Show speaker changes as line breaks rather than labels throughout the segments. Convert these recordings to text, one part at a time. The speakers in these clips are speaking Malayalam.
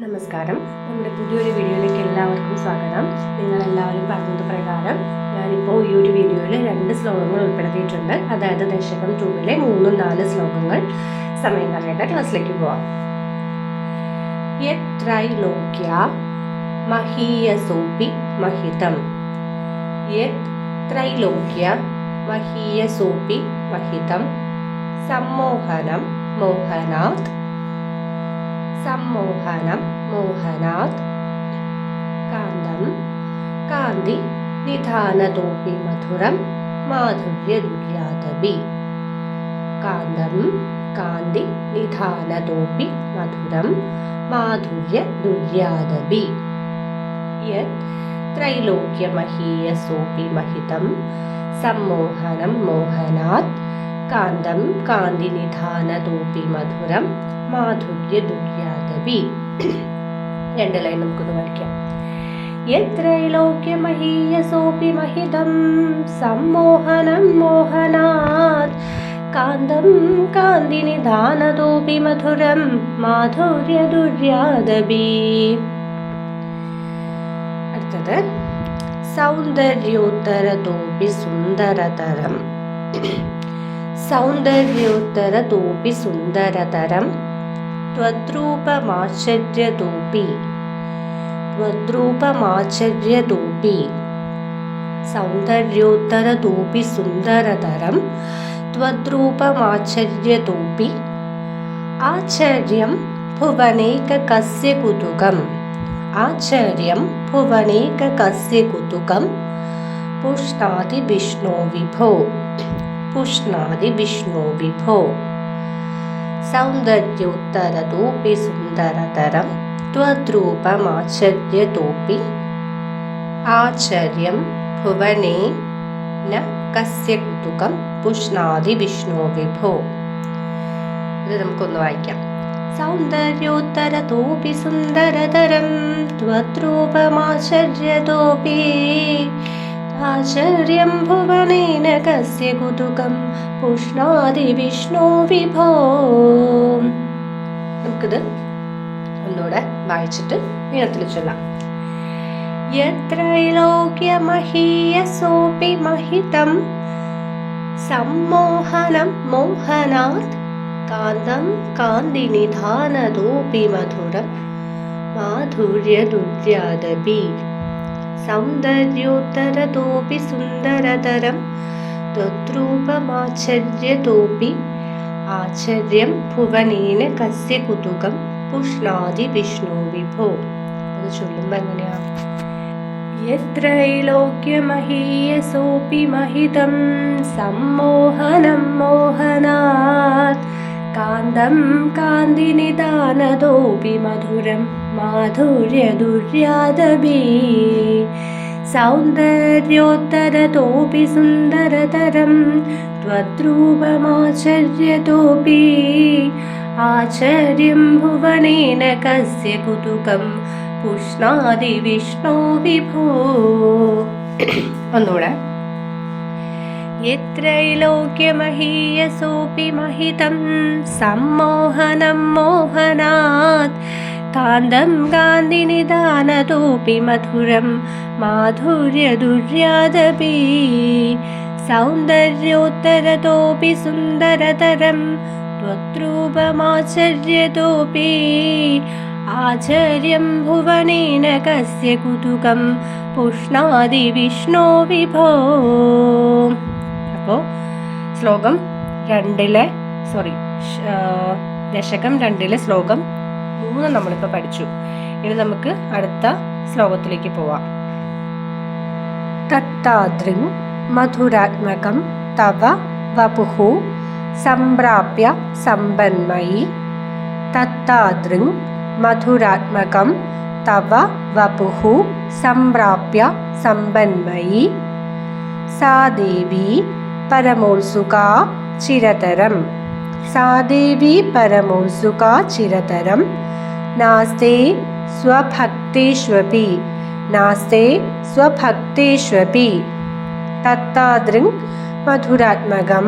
നമസ്കാരം. നമ്മുടെ പുതിയൊരു വീഡിയോയിലേക്ക് എല്ലാവർക്കും സ്വാഗതം. നിങ്ങളെല്ലാവരും പറഞ്ഞത് പ്രകാരം ഞാനിപ്പോൾ ഈ ഒരു വീഡിയോയിൽ രണ്ട് ശ്ലോകങ്ങൾ ഉൾപ്പെടുത്തിയിട്ടുണ്ട്. അതായത് ദശകം ടൂവിലെ മൂന്നും നാല് ശ്ലോകങ്ങൾ. സമയം കളയേണ്ട ക്ലാസ്സിലേക്ക് പോവാം. മഹീയസോപി മഹിതം. മഹീയസോപി സമ്മോഹനം മോഹനാത് സമ്മോഹനം മോഹനാത് കാന്തം കാന്തി നിധാനതോപി മധുരം മാധുര്യദുര്യാതപി കാന്തം കാന്തി നിധാനതോപി മധുരം മാധുര്യദുര്യാതപി യത് ത്രൈലോക്യമഹീയസോപി മഹിതം സമ്മോഹനം മോഹനാത് കാന്തം കാന്തി നിധാനതോപി മധുരം ദുര്യാദപി രണ്ട് ലൈൻ നമുക്കൊന്ന് വായിക്കാം യത്രൈലോക്യമഹീയസോപി മഹിതം സമ്മോഹനം മോഹനാത് കാന്തം കാന്തിനി നിധാനതോപി മധുരം മാധുര്യ ദുര്യാദബി അടുത്തത് സൗന്ദര്യോത്തരതോപി സുന്ദരതരം. സൗന്ദര്യോത്തരതോപി സുന്ദരതരം. त्वद्रूपमाश्चर्यतोपि त्वद्रूपमाश्चर्यतोपि सौन्दर्योत्तरतोपि सुन्दरतरं। त्वद्रूपमाश्चर्यतोपि आश्चर्यं भुवनेककस्य कुतुकम् आश्चर्यं भुवनेककस्य कुतुकं पुष्णाति विष्णो विभो। पुष्णाति विष्णो विभो सौन्दर्योत्तरतोपि सुन्दरतरं त्वद्रूपमाश्चर्यतोपि आश्चर्यं भुवने न कस्य कुतुकं പുഷ്ണാതി വിഷ്ണു വിഭോ ഇത് നമുക്കൊന്ന് വായിക്കാം സൗന്ദര്യോത്തരതോപി സുന്ദരതരം ത്വദ്രൂപമാശ്ചര്യതോപി ഭുവനേന കസ്യ കുതുകം പുഷ്ണാതി വിഷ്ണു വിഭോ. നമുക്കിത് ഒന്നുകൂടെ വായിച്ചിട്ട് ഈണത്തിൽ ചൊല്ലാം. യത്രൈലോക്യമഹീയസോപി മഹിതം സമ്മോഹനം മോഹനാത് കാന്തം കാന്തിനിധാനതോപി മധുരം മാധുര്യദുര്യാദപി സൗന്ദര്യോത്തരതോപി സുന്ദരതരം ത്വദ്രൂപമാശ്ചര്യതോപി ആചര്യം ഭുവനേന കസ്യ കുതുകം പുഷ്ണാതി വിഷ്ണു വിഭോ. അത് ചൊല്ലുമ്പോൾ എങ്ങനെയാ? യത്രൈലോക്യമഹീയസോപി മഹിതം സമ്മോഹനം മോഹനാത് കാന്തം കാന്തിനിദാനതോപി മധുരം മാധുര്യദുര്യാദപി സൗന്ദര്യോത്തരതോപി സുന്ദരതരം त्वद्रूपमाश्चर्यतोपि आश्चर्यं भुवनेन कस्य कुतुकं पुष्णादि विष्णो विभो ഒന്നുകൂടെ യത്രൈലോക്യമഹീയസോപി മഹിതം സമ്മോഹനം മോഹനാത് കാന്തം കാന്തിനിദാനതോപി മധുരം മാധുര്യദുര്യാദപി സൗന്ദര്യോത്തരതോപി സുന്ദരതരം त्वद्रूपमाश्चर्यतोपि आश्चर्यं भुवनेन कस्य कुतुकं പുഷ്ണാതി വിഷ്ണു വിഭോ അപ്പോൾ ശ്ലോകം രണ്ടിലെ സോറി ദശകം രണ്ടിലെ ശ്ലോകം മൂന്ന് നമ്മളിപ്പോൾ പഠിച്ചു. ഇനി നമുക്ക് അടുത്ത ശ്ലോകത്തിലേക്ക് പോവാം. തത്താദ്രിം മധുരാത്മകം തവ വപുഹു സംപ്രാപ്യ സമ്പന്മയി. തത്താദ്രിം മധുരാത്മകം തവ വപുഹു സംപ്രാപ്യ സമ്പന്മയി. സാ ദേവി പരമോത്സുക ചിരതരം. സാ ദേവി പരമോത്സുക ചിരതരം. नास्ते स्वभक्तिष्वपि। नास्ते स्वभक्तिष्वपि। तत्तादृङ् मधुरात्मकं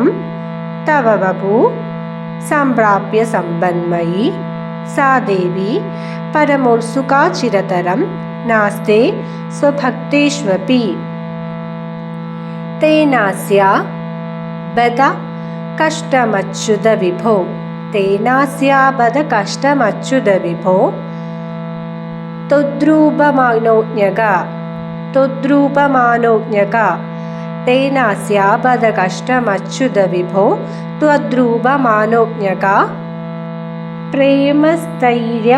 तव वपु सम्प्राप्य सम्बन्मयि सा देवित्सुकाचिरं कष्टमच्छुदवि തേനാസ്യാപത കഷ്ടമച്യുത വിഭോ ത്വദ്രൂപമാനോജ്ഞക ത്വദ്രൂപമാനോജ്ഞക തേനാസ്യാപത കഷ്ടമച്യുത വിഭോ ത്വദ്രൂപമാനോജ്ഞക പ്രേമസ്ഥൈര്യ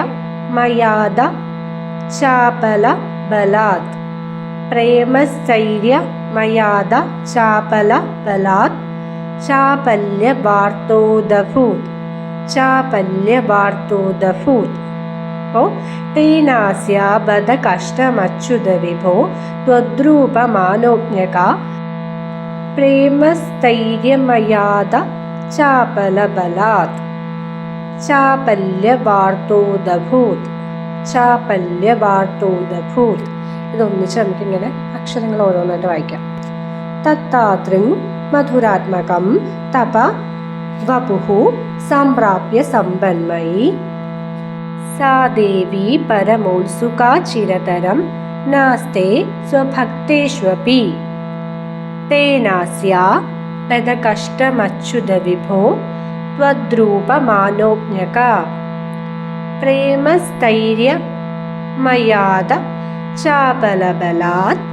മയാദ ചാപല ബലാത് പ്രേമസ്ഥൈര്യ മയാദ ചാപല ബലാത് ചാപല്യ വാർത്തോദഭൂത് തേനാസ്യാബദ കഷ്ടമച്യുത വിഭോ ത്വദ്രൂപമാനോജ്ഞക. പ്രേമസ്ഥൈര്യമയാത ചാപലബലാത്. ചാപല്യവാർത്തോദഭൂത് ചാപല്യവാർത്തോദഭൂത് ഇതൊന്നിച്ച് നമുക്കിങ്ങനെ അക്ഷരങ്ങൾ ഓരോന്നായിട്ട് വായിക്കാം. തത്താതൃങ് മധുരാത്മകം തപ വപുഹു सम्प्राप्य सम्पन्मयी सा देवी परमोत्सुका चिरतरं नास्ते स्वभक्तेष्वपि तेनास्या पदकष्टमच्युतविभो त्वद्रूपमानोज्ञक प्रेमस्थैर्यमयाद चापलबलात्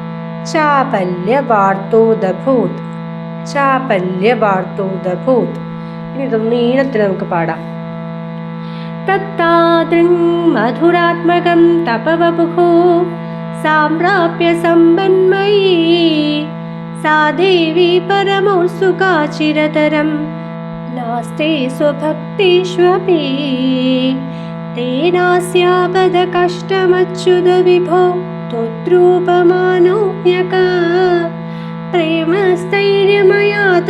चापल्यवार्तोदभूत् चापल्यवार्तोदभूत् ഇനി ഇതൊന്ന് നീളത്തിൽ നമുക്ക് പാടാം तत्तादृङ् मधुरात्मकं तपवपुः साम्प्राप्य सम्बन्मयी सा देवी परमोत्सुका चिरतरं नास्ते स्वभक्तेष्वपि तेनास्यापदकष्टमच्युतविभो त्वद्रूपमानोज्ञक प्रेमस्थैर्यमयात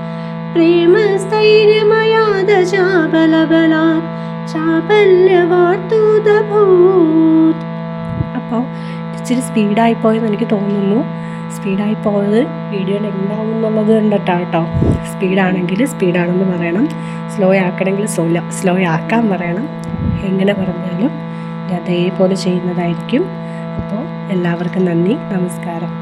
प्रेमस्थैर्यमयाद चापलबलात् ചാപല്യവാർത്തൂതഭൂത് അപ്പോൾ ഇച്ചിരി സ്പീഡായി പോയെന്ന് എനിക്ക് തോന്നുന്നു സ്പീഡായി പോയത് വീഡിയോ എന്താവും എന്നുള്ളത് കണ്ടിട്ടാണ് കേട്ടോ സ്പീഡാണെങ്കിൽ സ്പീഡാണെന്ന് പറയണം സ്ലോ ആക്കണമെങ്കിൽ സ്ലോ സ്ലോ ആക്കാൻ പറയണം എങ്ങനെ പറഞ്ഞാലും ഞാൻ അതേപോലെ ചെയ്യുന്നതായിരിക്കും അപ്പോൾ എല്ലാവർക്കും നന്ദി നമസ്കാരം